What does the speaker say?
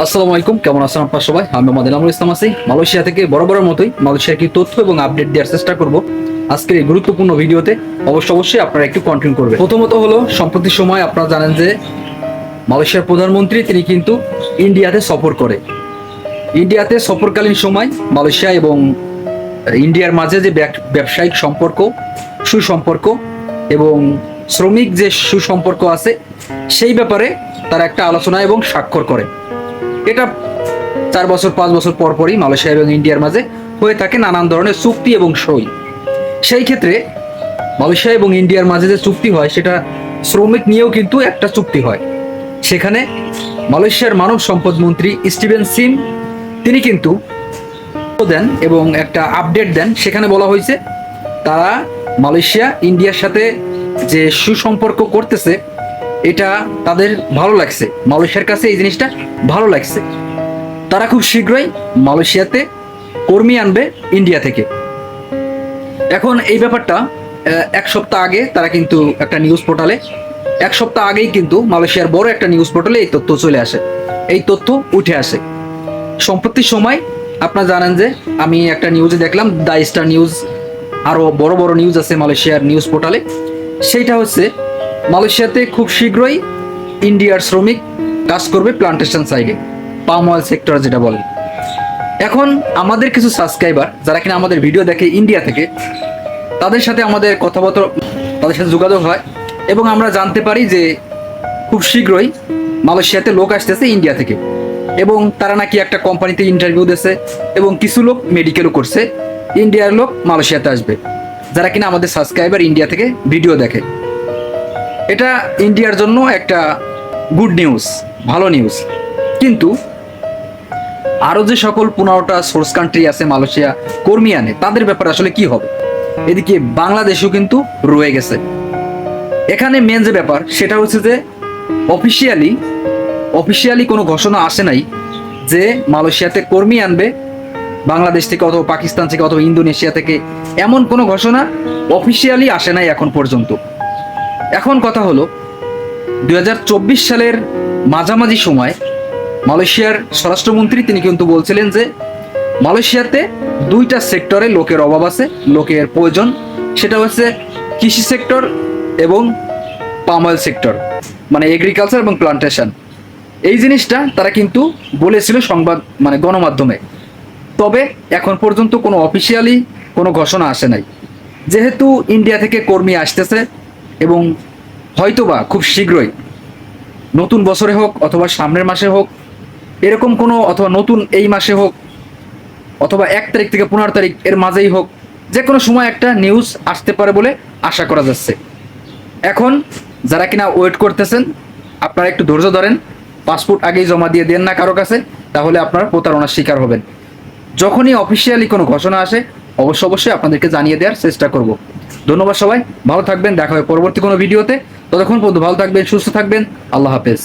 আসসালামু আলাইকুম, কেমন আছেন আপনার সবাই? আমি মোহাম্মদ এনামুল ইসলাম আছি। মালয়েশিয়া থেকে বড় বড় মতোই মালয়েশিয়ার কি তথ্য এবং আপডেট দেওয়ার চেষ্টা করব। আজকের এই গুরুত্বপূর্ণ ভিডিওতে অবশ্য অবশ্যই আপনারা একটু কন্টিনিউ করবেন। প্রথমত হলো, সম্প্রতি সময় আপনারা জানেন যে মালয়েশিয়ার প্রধানমন্ত্রী তিনি কিন্তু ইন্ডিয়াতে সফর করে। ইন্ডিয়াতে সফরকালীন সময় মালয়েশিয়া এবং ইন্ডিয়ার মাঝে যে ব্যব- ব্যবসায়িক সম্পর্ক, সুসম্পর্ক এবং শ্রমিক যে সুসম্পর্ক আছে, সেই ব্যাপারে তারা একটা আলোচনা এবং স্বাক্ষর করে। এটা চার বছর, পাঁচ বছর পর পরই মালয়েশিয়া এবং ইন্ডিয়ার মাঝে হয়ে থাকে নানান ধরনের চুক্তি এবং সই। সেই ক্ষেত্রে মালয়েশিয়া এবং ইন্ডিয়ার মাঝে যে চুক্তি হয়, সেটা শ্রমিক নিয়েও কিন্তু একটা চুক্তি হয়। সেখানে মালয়েশিয়ার মানব সম্পদ মন্ত্রী স্টিভেন সিম, তিনি কিন্তু দেন এবং একটা আপডেট দেন। সেখানে বলা হয়েছে, তারা মালয়েশিয়া, ইন্ডিয়ার সাথে যে সুসম্পর্ক করতেছে এটা তাদের ভালো লাগছে। মালয়েশিয়ার কাছে এই জিনিসটা ভালো লাগছে। তারা খুব শীঘ্রই মালয়েশিয়াতে কর্মী আনবে ইন্ডিয়া থেকে। এখন এই ব্যাপারটা এক সপ্তাহ আগে তারা কিন্তু একটা নিউজ পোর্টালে এক সপ্তাহ আগেই কিন্তু মালয়েশিয়ার বড় একটা নিউজ পোর্টালে এই তথ্য চলে আসে। এই তথ্য উঠে আসে। সম্প্রতি সময় আপনারা জানেন যে আমি একটা নিউজে দেখলাম দ্য স্টার নিউজ আরও বড় বড় নিউজ আছে মালয়েশিয়ার নিউজ পোর্টালে সেইটা হচ্ছে মালয়েশিয়াতে খুব শীঘ্রই ইন্ডিয়ার শ্রমিক কাজ করবে প্লান্টেশন সাইডে পাম অয়েল সেক্টর যেটা বলে। এখন আমাদের কিছু সাবস্ক্রাইবার যারা কিনা আমাদের ভিডিও দেখে ইন্ডিয়া থেকে, তাদের সাথে আমাদের কথাবার্তা, তাদের সাথে যোগাযোগ হয় এবং আমরা জানতে পারি যে খুব শীঘ্রই মালয়েশিয়াতে লোক আসতেছে ইন্ডিয়া থেকে এবং তারা নাকি একটা কোম্পানিতে ইন্টারভিউ দিয়েছে এবং কিছু লোক মেডিকেলও করছে। ইন্ডিয়ার লোক মালয়েশিয়াতে আসবে। যারা কিনা আমাদের সাবস্ক্রাইবার ইন্ডিয়া থেকে ভিডিও দেখে। এটা ইন্ডিয়ার জন্য একটা গুড নিউজ ভালো নিউজ কিন্তু আরও যে সকল পনেরোটা সোর্স কান্ট্রি আছে, মালয়েশিয়া, কর্মী আনে, তাদের ব্যাপারে আসলে কি হবে? এদিকে বাংলাদেশও কিন্তু রয়ে গেছে। এখানে মেন যে ব্যাপার, সেটা হচ্ছে যে অফিসিয়ালি অফিসিয়ালি কোনো ঘোষণা আসে নাই যে মালয়েশিয়াতে কর্মী আনবে, বাংলাদেশ থেকে অথবা পাকিস্তান থেকে অথবা ইন্দোনেশিয়া থেকে এমন কোনো ঘোষণা অফিসিয়ালি আসে নাই এখন পর্যন্ত। এখন কথা হলো দু হাজার চব্বিশ সালের মাঝামাঝি সময় মালয়েশিয়ার স্বরাষ্ট্রমন্ত্রী তিনি কিন্তু বলছিলেন যে মালয়েশিয়াতে দুইটা সেক্টরে লোকের অভাব আছে, লোকের প্রয়োজন। সেটা হচ্ছে কৃষি সেক্টর এবং পাম অয়েল সেক্টর মানে এগ্রিকালচার এবং প্লান্টেশন এই জিনিসটা তারা কিন্তু বলেছিল সংবাদ মানে গণমাধ্যমে। তবে এখন পর্যন্ত কোনো অফিসিয়ালি কোনো ঘোষণা আসে নাই। যেহেতু ইন্ডিয়া থেকে কর্মী আসতেছে এবং হয়তোবা খুব শীঘ্রই, নতুন বছরে হোক অথবা সামনের মাসে হোক, এরকম কোনো অথবা নতুন এই মাসে হোক, অথবা এক তারিখ থেকে পনেরো তারিখ এর মাঝেই হোক, যে কোনো সময় একটা নিউজ আসতে পারে বলে আশা করা যাচ্ছে। এখন যারা কিনা ওয়েট করতেছেন, আপনারা একটু ধৈর্য ধরেন পাসপোর্ট আগেই জমা দিয়ে দেন না কারও কাছে, তাহলে আপনারা প্রতারণার শিকার হবেন। যখনই অফিসিয়ালি কোনো ঘোষণা আসে অবশ্য অবশ্যই আপনাদেরকে জানিয়ে দেওয়ার চেষ্টা করব। ধন্যবাদ সবাই, ভালো থাকবেন, দেখা হবে পরবর্তী কোনো ভিডিওতে। ততক্ষণ পর্যন্ত ভালো থাকবেন, সুস্থ থাকবেন, আল্লাহ হাফেজ।